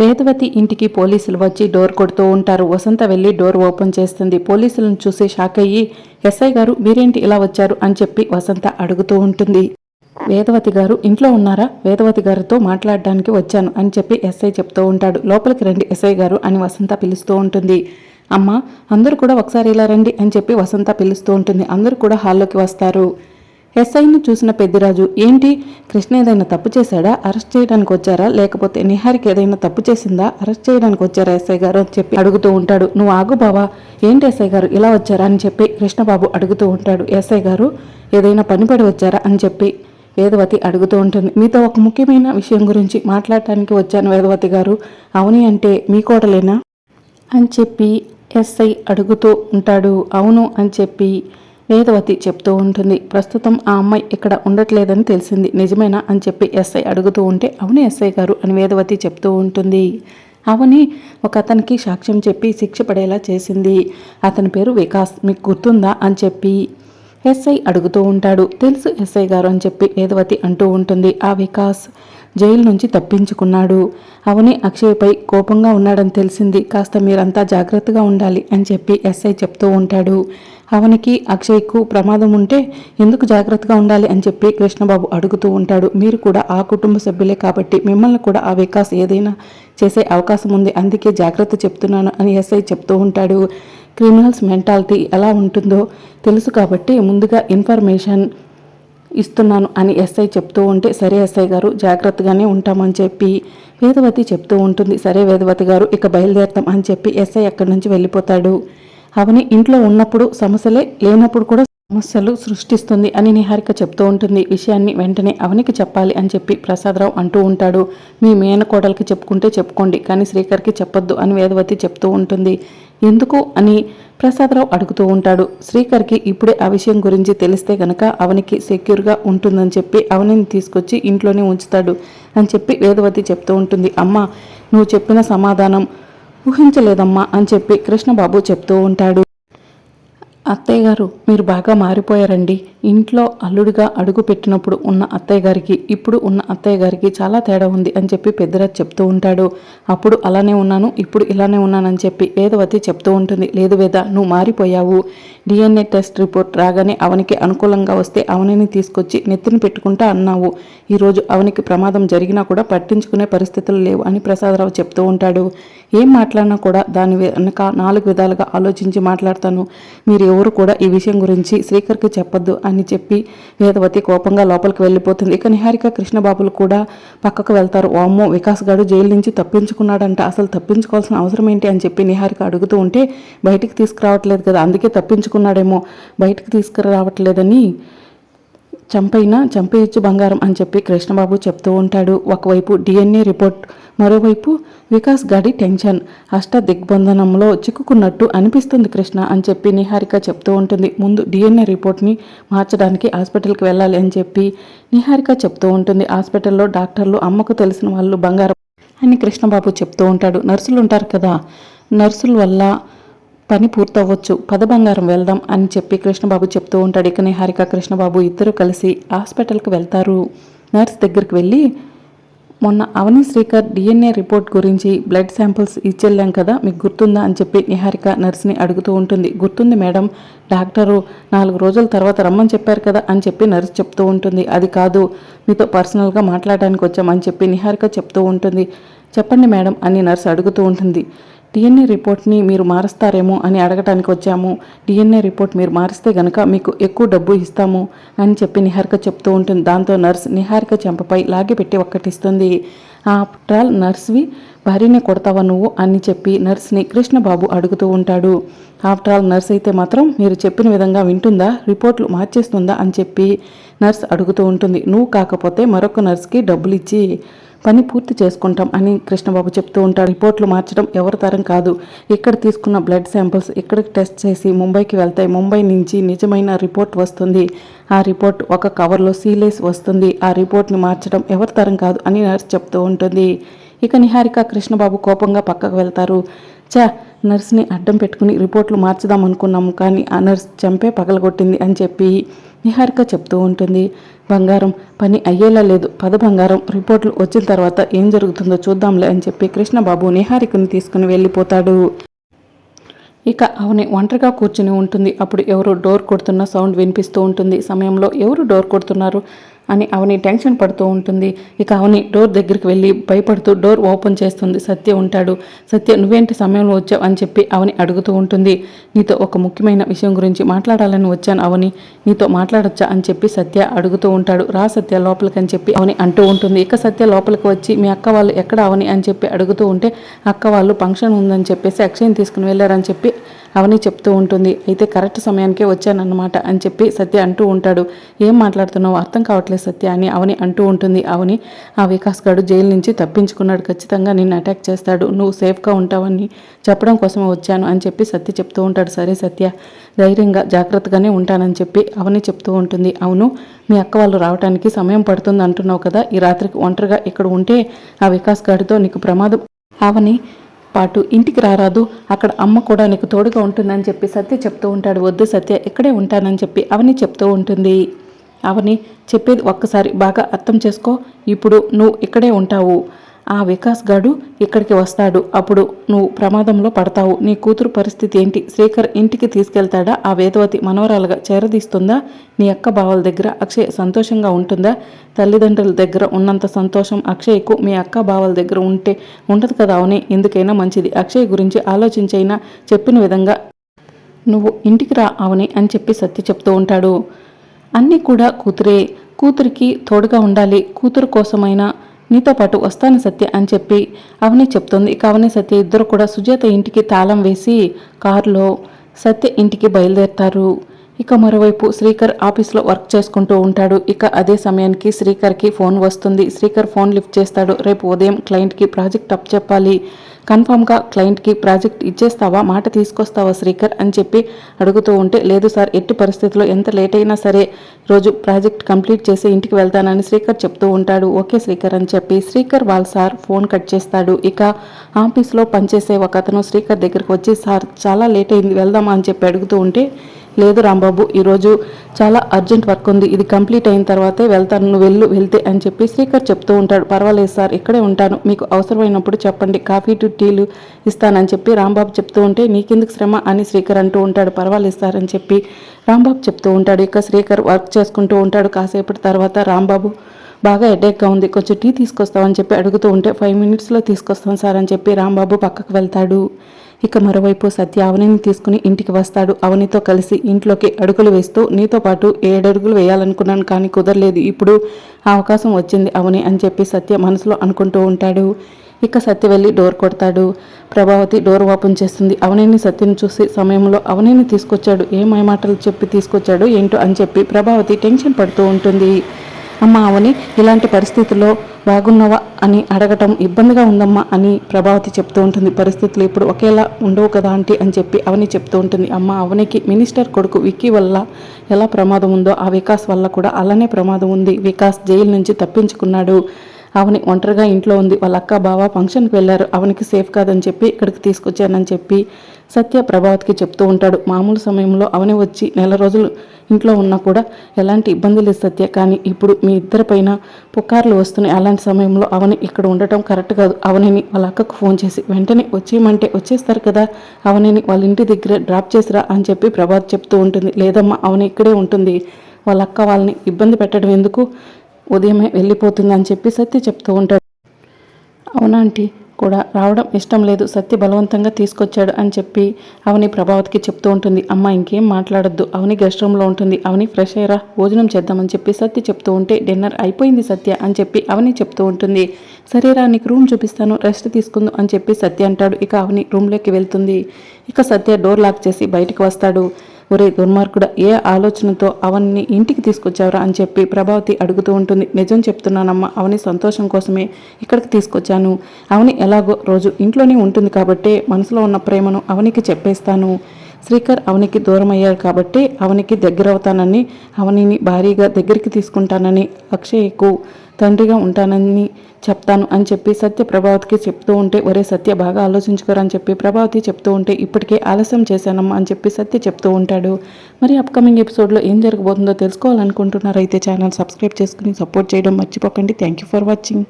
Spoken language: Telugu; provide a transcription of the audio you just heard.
వేదవతి ఇంటికి పోలీసులు వచ్చి డోర్ కొడుతూ ఉంటారు. వసంత వెళ్ళి డోర్ ఓపెన్ చేస్తుంది. పోలీసులను చూసి షాక్ అయ్యి ఎస్ఐ గారు మీరేంటి ఇలా వచ్చారు? అని చెప్పి వసంత అడుగుతూ ఉంటుంది. వేదవతి గారు ఇంట్లో ఉన్నారా? వేదవతి గారితో మాట్లాడడానికి వచ్చాను అని చెప్పి ఎస్ఐ చెప్తూ ఉంటాడు. లోపలికి రండి ఎస్ఐ గారు అని వసంత పిలుస్తూ ఉంటుంది. అమ్మ అందరూ కూడా ఒకసారి ఇలా రండి అని చెప్పి వసంత పిలుస్తూ ఉంటుంది. అందరూ కూడా హాల్లోకి వస్తారు. ఎస్ఐని చూసిన పెద్దిరాజు ఏంటి? కృష్ణ ఏదైనా తప్పు చేశాడా? అరెస్ట్ చేయడానికి వచ్చారా? లేకపోతే నిహారికి ఏదైనా తప్పు చేసిందా? అరెస్ట్ చేయడానికి వచ్చారా ఎస్ఐ గారు? అని చెప్పి అడుగుతూ ఉంటాడు. నువ్వు ఆగు బావా. ఏంటి ఎస్ఐ గారు? ఇలా వచ్చారా? అని చెప్పి కృష్ణబాబు అడుగుతూ ఉంటాడు. ఎస్ఐ గారు ఏదైనా పనిపడి వచ్చారా? అని చెప్పి వేదవతి అడుగుతూ ఉంటుంది. మీతో ఒక ముఖ్యమైన విషయం గురించి మాట్లాడటానికి వచ్చాను వేదవతి గారు. అవుని అంటే మీ కోడలేనా? అని చెప్పి ఎస్ఐ అడుగుతూ ఉంటాడు. అవును అని చెప్పి వేదవతి చెప్తూ ఉంటుంది. ప్రస్తుతం ఆ అమ్మాయి ఇక్కడ ఉండట్లేదని తెలిసింది. నిజమేనా అని చెప్పి ఎస్ఐ అడుగుతూ ఉంటే అవును ఎస్ఐ గారు అని వేదవతి చెప్తూ ఉంటుంది. అవని ఒక అతనికి సాక్ష్యం చెప్పి శిక్ష పడేలా చేసింది. అతని పేరు వికాస్. మీకు గుర్తుందా అని చెప్పి ఎస్ఐ అడుగుతూ ఉంటాడు. తెలుసు ఎస్ఐ గారు అని చెప్పి వేదవతి అంటూ ఉంటుంది. ఆ వికాస్ జైలు నుంచి తప్పించుకున్నాడు. అవని అక్షయ్పై కోపంగా ఉన్నాడని తెలిసింది. కాస్త మీరంతా జాగ్రత్తగా ఉండాలి అని చెప్పి ఎస్ఐ చెప్తూ ఉంటాడు. అవనికి అక్షయ్కు ప్రమాదం ఉంటే ఎందుకు జాగ్రత్తగా ఉండాలి అని చెప్పి కృష్ణబాబు అడుగుతూ ఉంటాడు. మీరు కూడా ఆ కుటుంబ సభ్యులే కాబట్టి మిమ్మల్ని కూడా ఆ వికాస్ ఏదైనా చేసే అవకాశం ఉంది. అందుకే జాగ్రత్త చెప్తున్నాను అని ఎస్ఐ చెప్తూ ఉంటాడు. క్రిమినల్స్ మెంటాలిటీ ఎలా ఉంటుందో తెలుసు కాబట్టి ముందుగా ఇన్ఫర్మేషన్ ఇస్తున్నాను అని ఎస్ఐ చెప్తూ ఉంటే సరే ఎస్ఐ గారు జాగ్రత్తగానే ఉంటామని చెప్పి వేదవతి చెప్తూ ఉంటుంది. సరే వేదవతి గారు ఇక బయలుదేరతాం అని చెప్పి ఎస్ఐ అక్కడి నుంచి వెళ్ళిపోతాడు. అవని ఇంట్లో ఉన్నప్పుడు సమస్యలే లేనప్పుడు కూడా సమస్యలు సృష్టిస్తుంది అని నిహారిక చెప్తూ ఉంటుంది. విషయాన్ని వెంటనే అవనికి చెప్పాలి అని చెప్పి ప్రసాదరావు అంటూ ఉంటాడు. మీ మేనకోడలకి చెప్పుకుంటే చెప్పుకోండి కానీ శ్రీకర్కి చెప్పొద్దు అని వేదవతి చెప్తూ ఉంటుంది. ఎందుకు అని ప్రసాదరావు అడుగుతూ ఉంటాడు. శ్రీకర్కి ఇప్పుడే ఆ విషయం గురించి తెలిస్తే గనక అవనికి సెక్యూర్గా ఉంటుందని చెప్పి అవనిని తీసుకొచ్చి ఇంట్లోనే ఉంచుతాడు అని చెప్పి వేదవతి చెప్తూ ఉంటుంది. అమ్మ నువ్వు చెప్పిన సమాధానం ఊహించలేదమ్మా అని చెప్పి కృష్ణబాబు చెప్తూ ఉంటాడు. అత్తయ్య గారు మీరు బాగా మారిపోయారండి. ఇంట్లో అల్లుడిగా అడుగు పెట్టినప్పుడు ఉన్న అత్తయ్య గారికి ఇప్పుడు ఉన్న అత్తయ్య గారికి చాలా తేడా ఉంది అని చెప్పి పెద్దరాజ్ చెప్తూ ఉంటాడు. అప్పుడు అలానే ఉన్నాను ఇప్పుడు ఇలానే ఉన్నానని చెప్పి వేదవతి చెప్తూ ఉంటుంది. లేదు వేద నువ్వు మారిపోయావు. డిఎన్ఏ టెస్ట్ రిపోర్ట్ రాగానే అవనికి అనుకూలంగా వస్తే అవనిని తీసుకొచ్చి నెత్తిని పెట్టుకుంటా అన్నావు. ఈరోజు అవనికి ప్రమాదం జరిగినా కూడా పట్టించుకునే పరిస్థితులు లేవు అని ప్రసాదరావు చెప్తూ ఉంటాడు. ఏం మాట్లాడినా కూడా దాని వెనక నాలుగు విధాలుగా ఆలోచించి మాట్లాడతాను. మీరు ఎవరు కూడా ఈ విషయం గురించి శ్రీకర్కి చెప్పొద్దు అని చెప్పి వేదవతి కోపంగా లోపలికి వెళ్ళిపోతుంది. ఇక నిహారిక కృష్ణబాబులు కూడా పక్కకు వెళ్తారు. వామ్మో వికాస్ గారు జైలు నుంచి తప్పించుకున్నాడంట. అసలు తప్పించుకోవాల్సిన అవసరం ఏంటి అని చెప్పి నిహారిక అడుగుతూ ఉంటే బయటికి తీసుకురావట్లేదు కదా అందుకే తప్పించుకున్నాడేమో. బయటికి తీసుకురావట్లేదని చంపైనా చంపేయచ్చు బంగారం అని చెప్పి కృష్ణబాబు చెప్తూ ఉంటాడు. ఒకవైపు డిఎన్ఏ రిపోర్ట్ మరోవైపు వికాస్ గాడి టెన్షన్. అష్ట దిగ్బంధనంలో చిక్కుకున్నట్టు అనిపిస్తుంది కృష్ణ అని చెప్పి నిహారిక చెప్తూ ఉంటుంది. ముందు డిఎన్ఏ రిపోర్ట్ని మార్చడానికి హాస్పిటల్కి వెళ్ళాలి అని చెప్పి నిహారిక చెప్తూ ఉంటుంది. హాస్పిటల్లో డాక్టర్లు అమ్మకు తెలిసిన వాళ్ళు బంగారం అని కృష్ణబాబు చెప్తూ ఉంటాడు. నర్సులు ఉంటారు కదా నర్సుల వల్ల పని పూర్తవ్వచ్చు. పద బంగారం వెళ్దాం అని చెప్పి కృష్ణబాబు చెప్తూ ఉంటాడు. ఇక నిహారిక కృష్ణబాబు ఇద్దరు కలిసి హాస్పిటల్కి వెళ్తారు. నర్స్ దగ్గరికి వెళ్ళి మొన్న అవని శ్రీకర్ డిఎన్ఏ రిపోర్ట్ గురించి బ్లడ్ శాంపిల్స్ ఇచ్చెళ్ళాం కదా మీకు గుర్తుందా? అని చెప్పి నిహారిక నర్స్ని అడుగుతూ ఉంటుంది. గుర్తుంది మేడం డాక్టరు నాలుగు రోజుల తర్వాత రమ్మని చెప్పారు కదా అని చెప్పి నర్స్ చెప్తూ ఉంటుంది. అది కాదు మీతో పర్సనల్గా మాట్లాడడానికి వచ్చామని చెప్పి నిహారిక చెప్తూ ఉంటుంది. చెప్పండి మేడం అని నర్స్ అడుగుతూ ఉంటుంది. డిఎన్ఏ రిపోర్ట్ని మీరు మారుస్తారేమో అని అడగటానికి వచ్చాము. డిఎన్ఏ రిపోర్ట్ మీరు మారిస్తే గనక మీకు ఎక్కువ డబ్బు ఇస్తాము అని చెప్పి నిహారిక చెప్తూ ఉంటుంది. దాంతో నర్స్ నిహారిక చెంపపై లాగిపెట్టి ఒక్కటిస్తుంది. ఆఫ్టర్ ఆల్ నర్స్వి భార్యనే కొడతావా నువ్వు? అని చెప్పి నర్స్ని కృష్ణబాబు అడుగుతూ ఉంటాడు. ఆఫ్టర్ ఆల్ నర్స్ అయితే మాత్రం మీరు చెప్పిన విధంగా వింటుందా? రిపోర్ట్లు మార్చేస్తుందా? అని చెప్పి నర్స్ అడుగుతూ ఉంటుంది. నువ్వు కాకపోతే మరొక నర్స్కి డబ్బులు ఇచ్చి పని పూర్తి చేసుకుంటాం అని కృష్ణబాబు చెప్తూ ఉంటాడు రిపోర్ట్లు మార్చడం ఎవరి తరం కాదు. ఇక్కడ తీసుకున్న బ్లడ్ శాంపిల్స్ ఇక్కడికి టెస్ట్ చేసి ముంబైకి వెళ్తాయి ముంబై నుంచి నిజమైన రిపోర్ట్ వస్తుంది. ఆ రిపోర్ట్ ఒక కవర్లో సీలేస్ వస్తుంది. ఆ రిపోర్ట్ని మార్చడం ఎవరి తరం కాదు అని నర్స్ చెప్తూ ఉంటుంది. ఇక నిహారిక కృష్ణబాబు కోపంగా పక్కకు వెళ్తారు. చా నర్స్ని అడ్డం పెట్టుకుని రిపోర్ట్లు మార్చుదాం అనుకున్నాము కానీ ఆ నర్స్ చంపే పగలగొట్టింది అని చెప్పి నిహారిక చెప్తూ ఉంటుంది బంగారం పని అయ్యేలా లేదు. పద బంగారం రిపోర్ట్లు వచ్చిన తర్వాత ఏం జరుగుతుందో చూద్దాంలే అని చెప్పి కృష్ణబాబు నిహారికను తీసుకుని వెళ్ళిపోతాడు. ఇక అవని ఒంటరిగా కూర్చుని ఉంటుంది. అప్పుడు ఎవరు డోర్ కొడుతున్న సౌండ్ వినిపిస్తూ ఉంటుంది. సమయంలో ఎవరు డోర్ కొడుతున్నారు? అని అవని టెన్షన్ పడుతూ ఉంటుంది. ఇక అవని డోర్ దగ్గరికి వెళ్ళి భయపడుతూ డోర్ ఓపెన్ చేస్తుంది. సత్య ఉంటాడు. సత్య నువ్వేంటి సమయంలో వచ్చావు? అని చెప్పి అవని అడుగుతూ ఉంటుంది. నీతో ఒక ముఖ్యమైన విషయం గురించి మాట్లాడాలని వచ్చాను అవని. నీతో మాట్లాడొచ్చా? అని చెప్పి సత్య అడుగుతూ ఉంటాడు. రా సత్య లోపలికి అని చెప్పి అవని అంటూ ఉంటుంది. ఇక సత్య లోపలికి వచ్చి మీ అక్క వాళ్ళు ఎక్కడ? అవని అని చెప్పి అడుగుతూ ఉంటే అక్క వాళ్ళు ఫంక్షన్ ఉందని చెప్పేసి అక్షయం తీసుకుని వెళ్ళారని చెప్పి అవని చెప్తూ ఉంటుంది. అయితే కరెక్ట్ సమయానికే వచ్చానన్నమాట అని చెప్పి సత్య అంటూ ఉంటాడు. ఏం మాట్లాడుతున్నావు? అర్థం కావట్లేదు సత్య అని అవని అంటూ ఉంటుంది. అవని ఆ వికాస్ గారు జైలు నుంచి తప్పించుకున్నాడు. ఖచ్చితంగా నిన్ను అటాక్ చేస్తాడు. నువ్వు సేఫ్గా ఉంటావని చెప్పడం కోసమే వచ్చాను అని చెప్పి సత్య చెప్తూ ఉంటాడు. సరే సత్య ధైర్యంగా జాగ్రత్తగానే ఉంటానని చెప్పి అవని చెప్తూ ఉంటుంది. అవును మీ అక్క వాళ్ళు రావడానికి సమయం పడుతుంది అంటున్నావు కదా. ఈ రాత్రికి ఒంటరిగా ఇక్కడ ఉంటే ఆ వికాస్ గారితో నీకు ప్రమాదం అవని పాటు ఇంటికి రారాదు. అక్కడ అమ్మ కూడా నీకు తోడుగా ఉంటుందని చెప్పి సత్య చెప్తూ ఉంటాడు. వద్దు సత్య ఇక్కడే ఉంటానని చెప్పి అవని చెప్తూ ఉంటుంది. అవని చెప్పేది ఒక్కసారి బాగా అర్థం చేసుకో. ఇప్పుడు నువ్వు ఇక్కడే ఉంటావు. ఆ వికాస్ గాడు ఇక్కడికి వస్తాడు. అప్పుడు నువ్వు ప్రమాదంలో పడతావు. నీ కూతురు పరిస్థితి ఏంటి? శ్రీకర్ ఇంటికి తీసుకెళ్తాడా? ఆ వేదవతి మనవరాలుగా చేరదీస్తుందా? నీ అక్క బావల దగ్గర అక్షయ్ సంతోషంగా ఉంటుందా? తల్లిదండ్రుల దగ్గర ఉన్నంత సంతోషం అక్షయ్కు మీ అక్క బావల దగ్గర ఉంటే ఉండదు కదా అవునే? ఎందుకైనా మంచిది. అక్షయ్ గురించి ఆలోచించైనా చెప్పిన విధంగా నువ్వు ఇంటికి రా అవని అని చెప్పి సత్య చెప్తూ ఉంటాడు. అన్నీ కూడా కూతురే. కూతురికి తోడుగా ఉండాలి. కూతురు కోసమైనా నీతో పాటు వస్తాను సత్య అని చెప్పి అవని చెప్తుంది. ఇక అవని సత్య ఇద్దరు కూడా సుజాత ఇంటికి తాళం వేసి కారులో సత్య ఇంటికి బయలుదేరుతారు. ఇక మరోవైపు శ్రీకర్ ఆఫీస్లో వర్క్ చేసుకుంటూ ఉంటాడు. ఇక అదే సమయానికి శ్రీకర్కి ఫోన్ వస్తుంది. శ్రీకర్ ఫోన్ లిఫ్ట్ చేస్తాడు. రేపు ఉదయం క్లయింట్కి ప్రాజెక్ట్ అప్ చెప్పాలి. కన్ఫామ్గా క్లయింట్కి ప్రాజెక్ట్ ఇచ్చేస్తావా? మాట తీసుకొస్తావా శ్రీకర్? అని చెప్పి అడుగుతూ ఉంటే లేదు సార్ ఎట్టి పరిస్థితుల్లో ఎంత లేట్ అయినా సరే రోజు ప్రాజెక్ట్ కంప్లీట్ చేసి ఇంటికి వెళ్తానని శ్రీకర్ చెప్తూ ఉంటాడు. ఓకే శ్రీకర్ అని చెప్పి శ్రీకర్ వాళ్ళ సార్ ఫోన్ కట్ చేస్తాడు. ఇక ఆఫీస్లో పనిచేసే ఒక అతను శ్రీకర్ దగ్గరికి వచ్చి సార్ చాలా లేట్ అయింది వెళ్దామా? అని చెప్పి అడుగుతూ ఉంటే లేదు రాంబాబు ఈరోజు చాలా అర్జెంట్ వర్క్ ఉంది. ఇది కంప్లీట్ అయిన తర్వాతే వెళ్తాను నువ్వు వెళ్ళు వెళ్తే అని చెప్పి శ్రీకర్ చెప్తూ ఉంటాడు. పర్వాలేదు సార్ ఇక్కడే ఉంటాను. మీకు అవసరమైనప్పుడు చెప్పండి కాఫీ టు టీలు ఇస్తానని చెప్పి రాంబాబు చెప్తూ ఉంటే నీకెందుకు శ్రమ? అని శ్రీకర్ అంటూ ఉంటాడు. పర్వాలేదు సార్ అని చెప్పి రాంబాబు చెప్తూ ఉంటాడు. ఇక శ్రీకర్ వర్క్ చేసుకుంటూ ఉంటాడు. కాసేపటి తర్వాత రాంబాబు బాగా హెడేక్గా ఉంది. కొంచెం టీ తీసుకొస్తామని చెప్పి అడుగుతూ ఉంటే ఫైవ్ మినిట్స్లో తీసుకొస్తాం సార్ అని చెప్పి రాంబాబు పక్కకు వెళ్తాడు. ఇక మరోవైపు సత్య అవనిని తీసుకుని ఇంటికి వస్తాడు. అవనితో కలిసి ఇంట్లోకి అడుగులు వేస్తూ నీతో పాటు ఏడడుగులు వేయాలనుకున్నాను కానీ కుదరలేదు. ఇప్పుడు ఆ అవకాశం వచ్చింది అవని అని చెప్పి సత్య మనసులో అనుకుంటూ ఉంటాడు. ఇక సత్య వెళ్ళి డోర్ కొడతాడు. ప్రభావతి డోర్ ఓపెన్ చేస్తుంది. అవనిని సత్యను చూసి సమయంలో అవనిని తీసుకొచ్చాడు. ఏ మాటలు చెప్పి తీసుకొచ్చాడు? ఏంటో అని చెప్పి ప్రభావతి టెన్షన్ పడుతూ ఉంటుంది. అమ్మ అవని ఇలాంటి పరిస్థితుల్లో బాగున్నావా అని అడగటం ఇబ్బందిగా ఉందమ్మా అని ప్రభావతి చెప్తూ ఉంటుంది. పరిస్థితులు ఇప్పుడు ఒకేలా ఉండవు కదా ఆంటీ అని చెప్పి అవని చెప్తూ ఉంటుంది. అమ్మ అవనికి మినిస్టర్ కొడుకు విక్కీ వల్ల ఎలా ప్రమాదం ఉందో ఆ వికాస్ వల్ల కూడా అలానే ప్రమాదం ఉంది. వికాస్ జైలు నుంచి తప్పించుకున్నాడు. అవని ఒంటరిగా ఇంట్లో ఉంది. వాళ్ళ అక్క బావ ఫంక్షన్కి వెళ్ళారు. అవనికి సేఫ్ కాదని చెప్పి ఇక్కడికి తీసుకొచ్చానని చెప్పి సత్య ప్రభావత్కి చెప్తూ ఉంటాడు. మామూలు సమయంలో అవని వచ్చి నెల రోజులు ఇంట్లో ఉన్నా కూడా ఎలాంటి ఇబ్బంది లేదు సత్య. కానీ ఇప్పుడు మీ ఇద్దరిపైన పుకార్లు వస్తున్నాయి. అలాంటి సమయంలో అవని ఇక్కడ ఉండటం కరెక్ట్ కాదు. అవనిని వాళ్ళ అక్కకు ఫోన్ చేసి వెంటనే వచ్చేయమంటే వచ్చేస్తారు కదా. అవనిని వాళ్ళ ఇంటి దగ్గర డ్రాప్ చేసిరా అని చెప్పి ప్రభాత్ చెప్తూ ఉంటుంది. లేదమ్మా అవని ఇక్కడే ఉంటుంది. వాళ్ళ అక్క వాళ్ళని ఇబ్బంది పెట్టడం ఎందుకు? ఉదయమే వెళ్ళిపోతుంది అని చెప్పి సత్య చెప్తూ ఉంటాడు. అవునా ఆంటీ? కూడా రావడం ఇష్టం లేదు. సత్య బలవంతంగా తీసుకొచ్చాడు అని చెప్పి అవని ప్రభావతికి చెప్తూ ఉంటుంది. అమ్మ ఇంకేం మాట్లాడొద్దు. అవని గెస్ట్ రూమ్లో ఉంటుంది. అవని ఫ్రెష్ అయ్యరా. భోజనం చేద్దామని చెప్పి సత్య చెప్తూ ఉంటే డిన్నర్ అయిపోయింది సత్య అని చెప్పి అవని చెప్తూ ఉంటుంది. సరేరా నీకు రూమ్ చూపిస్తాను. రెస్ట్ తీసుకుందు అని చెప్పి సత్య అంటాడు. ఇక అవని రూమ్లోకి వెళ్తుంది. ఇక సత్య డోర్ లాక్ చేసి బయటకు వస్తాడు. ఒరే దుర్మార్గుడ ఏ ఆలోచనతో అవన్ని ఇంటికి తీసుకొచ్చావురా అని చెప్పి ప్రభావతి అడుగుతూ ఉంటుంది. నిజం చెప్తున్నానమ్మా అవని సంతోషం కోసమే ఇక్కడికి తీసుకొచ్చాను. అవని ఎలాగో రోజు ఇంట్లోనే ఉంటుంది కాబట్టి మనసులో ఉన్న ప్రేమను అవనికి చెప్పేస్తాను. శ్రీకర్ అవనికి దూరం అయ్యారు కాబట్టి అవనికి దగ్గర అవుతానని అవనిని భారీగా దగ్గరికి తీసుకుంటానని అక్షయ్కు తండ్రిగా ఉంటానని చెప్తాను అని చెప్పి సత్య ప్రభావతికి చెప్తూ ఉంటే ఒరే సత్య బాగా ఆలోచించుకోరా అని చెప్పి ప్రభావతి చెప్తూ ఉంటే ఇప్పటికే ఆలస్యం చేశానమ్మా అని చెప్పి సత్య చెప్తూ ఉంటాడు. మరి అప్కమింగ్ ఎపిసోడ్లో ఏం జరగబోతుందో తెలుసుకోవాలనుకుంటున్నారైతే ఛానల్ సబ్స్క్రైబ్ చేసుకుని సపోర్ట్ చేయడం మర్చిపోకండి. Thank you for watching